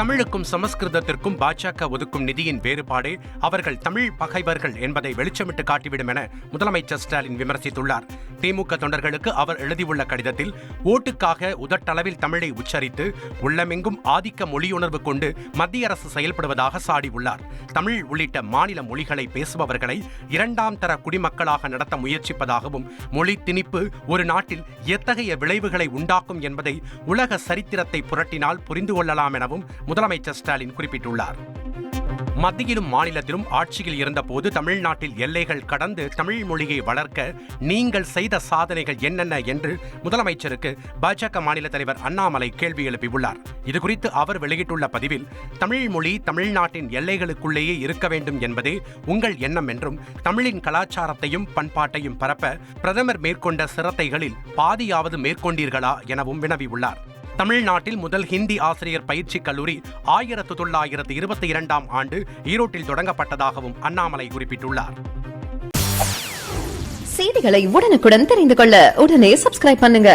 தமிழுக்கும் சமஸ்கிருதத்திற்கும் பாஜக ஒதுக்கும் நிதியின் வேறுபாடே அவர்கள் தமிழ் பகைவர்கள் என்பதை வெளிச்சமிட்டு காட்டிவிடும் என முதலமைச்சர் ஸ்டாலின் விமர்சித்துள்ளார். திமுக தொண்டர்களுக்கு அவர் எழுதியுள்ள கடிதத்தில் ஓட்டுக்காக உதட்டளவில் தமிழை உச்சரித்து உள்ளமெங்கும் ஆதிக்க மொழியுணர்வு கொண்டு மத்திய அரசு செயல்படுவதாக சாடியுள்ளார் தமிழ் உள்ளிட்ட மாநில மொழிகளை பேசுபவர்களை இரண்டாம் தர குடிமக்களாக நடத்த முயற்சிப்பதாகவும் மொழி திணிப்பு ஒரு நாட்டில் எத்தகைய விளைவுகளை உண்டாக்கும் என்பதை உலக சரித்திரத்தை புரட்டினால் புரிந்து கொள்ளலாம் எனவும் முதலமைச்சர் ஸ்டாலின் குறிப்பிட்டுள்ளார். மத்தியிலும் மாநிலத்திலும் ஆட்சியில் இருந்தபோது தமிழ்நாட்டில் எல்லைகள் கடந்து தமிழ் மொழியை வளர்க்க நீங்கள் செய்த சாதனைகள் என்னென்ன என்று முதலமைச்சருக்கு பாஜக மாநில தலைவர் அண்ணாமலை கேள்வி எழுப்பியுள்ளார். இதுகுறித்து அவர் வெளியிட்டுள்ள பதிவில் தமிழ் மொழி தமிழ்நாட்டின் எல்லைகளுக்குள்ளேயே இருக்க வேண்டும் என்பதே உங்கள் எண்ணம் என்றும் தமிழின் கலாச்சாரத்தையும் பண்பாட்டையும் பரப்ப பிரதமர் மேற்கொண்ட சிரத்தைகளில் பாதியாவது மேற்கொண்டீர்களா எனவும் வினவியுள்ளார். தமிழ்நாட்டில் முதல் ஹிந்தி ஆசிரியர் பயிற்சி கல்லூரி ஆயிரத்து தொள்ளாயிரத்து இருபத்தி இரண்டாம் ஆண்டு ஈரோட்டில் தொடங்கப்பட்டதாகவும் அண்ணாமலை குறிப்பிட்டுள்ளார். செய்திகளை உடனுக்குடன் தெரிந்து கொள்ள உடனே சப்ஸ்கிரைப் பண்ணுங்க.